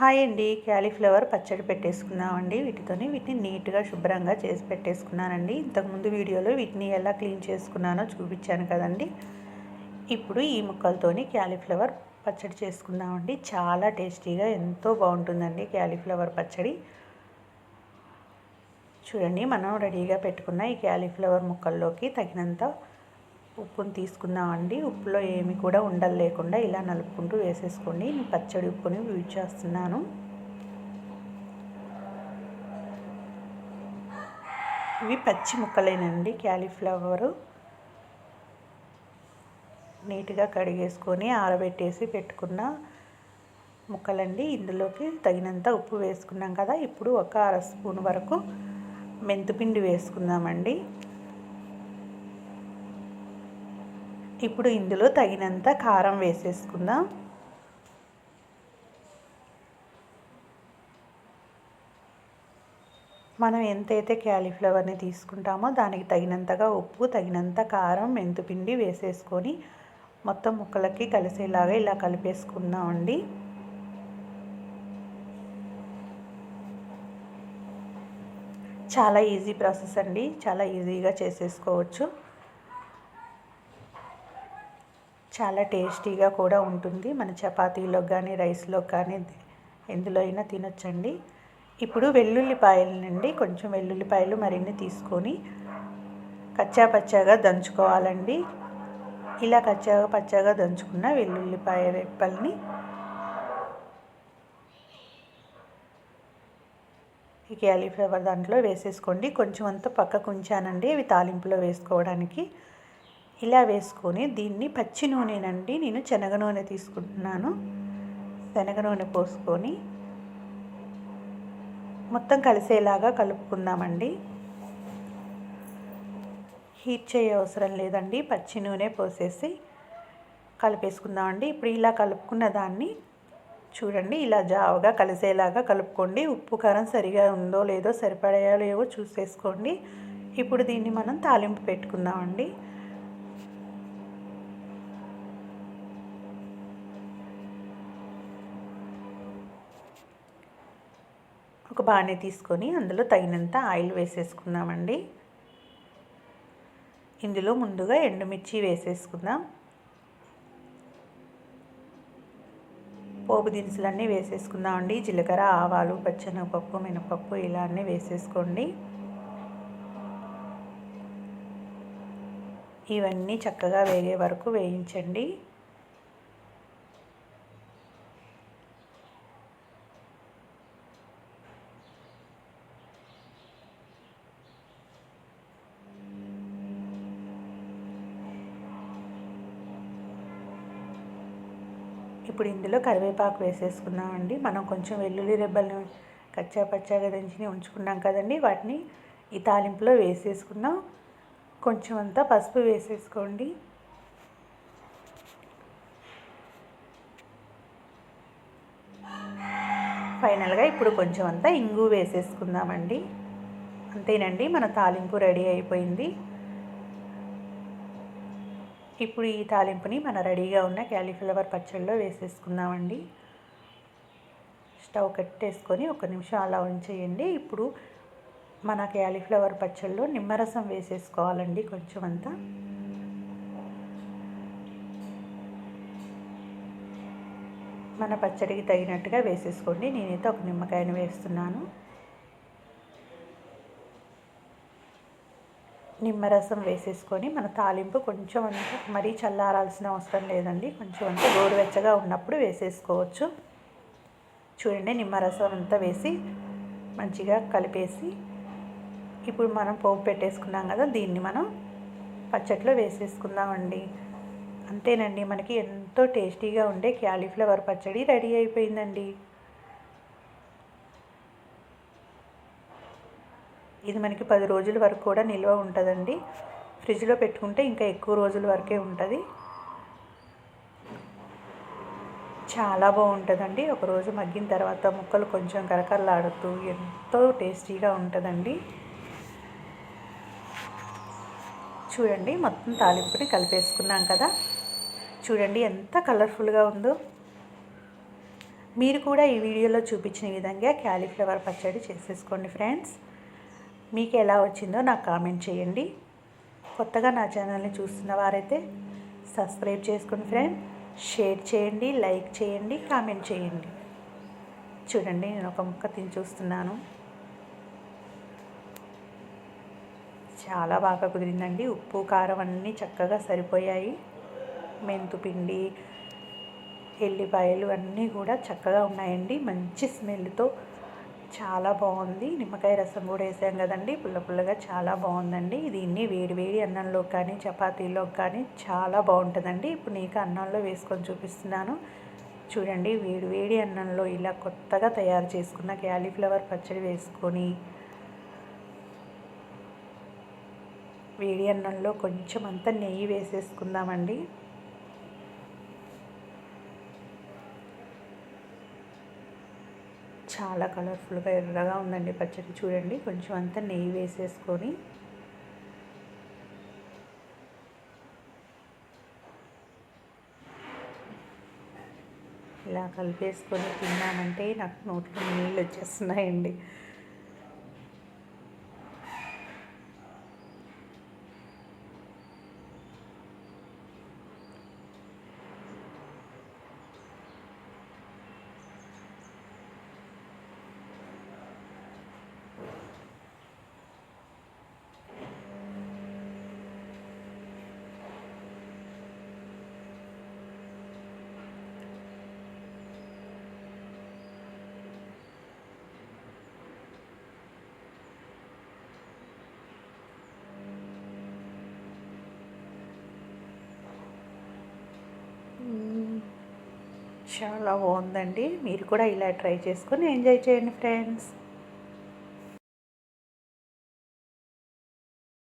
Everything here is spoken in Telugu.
హాయ్ అండి. క్యాలీఫ్లవర్ పచ్చడి పెట్టేసుకున్నామండి. వీటితోని వీటిని నీట్గా శుభ్రంగా చేసి పెట్టేసుకున్నానండి. ఇంతకుముందు వీడియోలో వీటిని ఎలా క్లీన్ చేసుకున్నానో చూపించాను కదండి. ఇప్పుడు ఈ ముక్కలతోని క్యాలీఫ్లవర్ పచ్చడి చేసుకుందామండి. చాలా టేస్టీగా ఎంతో బాగుంటుందండి క్యాలీఫ్లవర్ పచ్చడి. చూడండి మనం రెడీగా పెట్టుకున్న ఈ క్యాలీఫ్లవర్ ముక్కల్లోకి తగినంత ఉప్పుని తీసుకుందామండి. ఉప్పులో ఏమి కూడా ఉండలు లేకుండా ఇలా నలుపుకుంటూ వేసేసుకోండి. నేను పచ్చడి ఉప్పుని యూజ్ చేస్తున్నాను. ఇవి పచ్చి ముక్కలేనండి క్యాలీఫ్లవరు. నీట్గా కడిగేసుకొని ఆరబెట్టేసి పెట్టుకున్న ముక్కలండి. ఇందులోకి తగినంత ఉప్పు వేసుకున్నాం కదా ఇప్పుడు ఒక అర స్పూన్ వరకు మెంతిపిండి వేసుకుందామండి. ఇప్పుడు ఇందులో తగినంత కారం వేసేసుకుందాం. మనం ఎంతైతే క్యాలీఫ్లవర్ని తీసుకుంటామో దానికి తగినంతగా ఉప్పు తగినంత కారం మెంతుపిండి వేసేసుకొని మొత్తం ముక్కలకి కలిసేలాగా ఇలా కలిపేసుకుందామండి. చాలా ఈజీ ప్రాసెస్ అండి. చాలా ఈజీగా చేసేసుకోవచ్చు. చాలా టేస్టీగా కూడా ఉంటుంది. మన చపాతీలో కానీ రైస్లో కానీ ఎందులో అయినా తినొచ్చండి. ఇప్పుడు వెల్లుల్లిపాయల నుండి కొంచెం వెల్లుల్లిపాయలు మరిన్ని తీసుకొని కచ్చా పచ్చాగా దంచుకోవాలండి. ఇలా కచ్చా పచ్చాగా దంచుకున్న వెల్లుల్లిపాయ రెప్పల్ని ఈ క్యాలీఫ్లవర్ దాంట్లో వేసేసుకోండి. కొంచెం అంతా పక్కకు ఉంచానండి. అవి తాలింపులో వేసుకోవడానికి. ఇలా వేసుకొని దీన్ని పచ్చి నూనెనండి నేను శనగ నూనె తీసుకుంటున్నాను. శనగ నూనె పోసుకొని మొత్తం కలిసేలాగా కలుపుకుందామండి. హీట్ చేయ అవసరం లేదండి. పచ్చి నూనె పోసేసి కలిపేసుకుందామండి. ఇప్పుడు ఇలా కలుపుకున్న దాన్ని చూడండి ఇలా జావగా కలిసేలాగా కలుపుకోండి. ఉప్పు కారం సరిగా ఉందో లేదో సరిపడాయో లేవో చూసేసుకోండి. ఇప్పుడు దీన్ని మనం తాలింపు పెట్టుకుందామండి. ఒక బాణీ తీసుకొని అందులో తగినంత ఆయిల్ వేసేసుకుందామండి. ఇందులో ముందుగా ఎండుమిర్చి వేసేసుకుందాం. పోపు దినుసులన్నీ వేసేసుకుందామండి. జీలకర్ర ఆవాలు పచ్చెనగపప్పు మినపప్పు ఇలా అన్నీ వేసేసుకోండి. ఇవన్నీ చక్కగా వేగే వరకు వేయించండి. ఇప్పుడు ఇందులో కరివేపాకు వేసేసుకుందామండి. మనం కొంచెం వెల్లుల్లి రెబ్బలను కచ్చా పచ్చాగా దంచి ఉంచుకున్నాం కదండి. వాటిని ఈ తాలింపులో వేసేసుకున్నాం కొంచెం అంతా పసుపు వేసేసుకోండి. ఫైనల్గా ఇప్పుడు కొంచెం అంతా ఇంగు వేసేసుకుందామండి. అంతేనండి మన తాలింపు రెడీ అయిపోయింది. ఇప్పుడు ఈ తాలింపుని మన రెడీగా ఉన్న క్యాలీఫ్లవర్ పచ్చడిలో వేసేసుకుందామండి. స్టవ్ కట్టేసుకొని ఒక నిమిషం అలా ఉంచేయండి. ఇప్పుడు మన క్యాలీఫ్లవర్ పచ్చడిలో నిమ్మరసం వేసేసుకోవాలండి కొంచెం అంతా. మన పచ్చడికి తగినట్టుగా వేసేసుకోండి. నేనైతే ఒక నిమ్మకాయను వేస్తున్నాను. నిమ్మరసం వేసేసుకొని మన తాలింపు కొంచెం అంత మరీ చల్లారాల్సిన అవసరం లేదండి. కొంచెం అంత గోరువెచ్చగా ఉన్నప్పుడు వేసేసుకోవచ్చు. చూడండి నిమ్మరసం అంతా వేసి మంచిగా కలిపేసి ఇప్పుడు మనం పోపు పెట్టేసుకున్నాం కదా దీన్ని మనం పచ్చట్లో వేసేసుకుందామండి. అంతేనండి మనకి ఎంతో టేస్టీగా ఉండే క్యాలీఫ్లవర్ పచ్చడి రెడీ అయిపోయిందండి. ఇది మనకి పది రోజుల వరకు కూడా నిల్వ ఉంటుందండి. ఫ్రిడ్జ్లో పెట్టుకుంటే ఇంకా ఎక్కువ రోజుల వరకే ఉంటుంది. చాలా బాగుంటుందండి. ఒకరోజు మగ్గిన తర్వాత ముక్కలు కొంచెం కరకరలాడుతూ ఎంతో టేస్టీగా ఉంటుందండి. చూడండి మొత్తం తాలింపుని కలిపేసుకున్నాం కదా. చూడండి ఎంత కలర్ఫుల్గా ఉందో. మీరు కూడా ఈ వీడియోలో చూపించిన విధంగా క్యాలీఫ్లవర్ పచ్చడి చేసేసుకోండి ఫ్రెండ్స్. మీకు ఎలా వచ్చిందో నాకు కామెంట్ చేయండి. కొత్తగా నా ఛానల్ని చూస్తున్న వారైతే సబ్స్క్రైబ్ చేసుకోండి ఫ్రెండ్ షేర్ చేయండి లైక్ చేయండి కామెంట్ చేయండి. చూడండి నేను ఒక ముక్క తిని చూస్తున్నాను. చాలా బాగా కుదిరిందండి. ఉప్పు కారం అన్నీ చక్కగా సరిపోయాయి. మెంతు పిండి ఎల్లిపాయలు అన్నీ కూడా చక్కగా ఉన్నాయండి. మంచి స్మెల్తో చాలా బాగుంది. నిమ్మకాయ రసం కూడా వేసాం కదండి. పుల్ల పుల్లగా చాలా బాగుందండి. దీన్ని వేడి వేడి అన్నంలో కానీ చపాతీలో కానీ చాలా బాగుంటుందండి. ఇప్పుడు నీకు అన్నంలో వేసుకొని చూపిస్తున్నాను. చూడండి వేడి వేడి అన్నంలో ఇలా కొత్తగా తయారు చేసుకున్న క్యాలీఫ్లవర్ పచ్చడి వేసుకొని వేడి అన్నంలో కొంచెం అంతా నెయ్యి వేసేసుకుందామండి. చాలా కలర్ఫుల్గా ఎర్రగా ఉందండి పచ్చడి. చూడండి కొంచెం అంతా నెయ్యి వేసేసుకొని. ఇలా కలిపేసుకొని తిన్నామంటే నాకు నోట్లో నీళ్ళు వచ్చేస్తున్నాయండి. చాలా బాగుందండి. మీరు కూడా ఇలా ట్రై చేసుకొని ఎంజాయ్ చేయండి ఫ్రెండ్స్.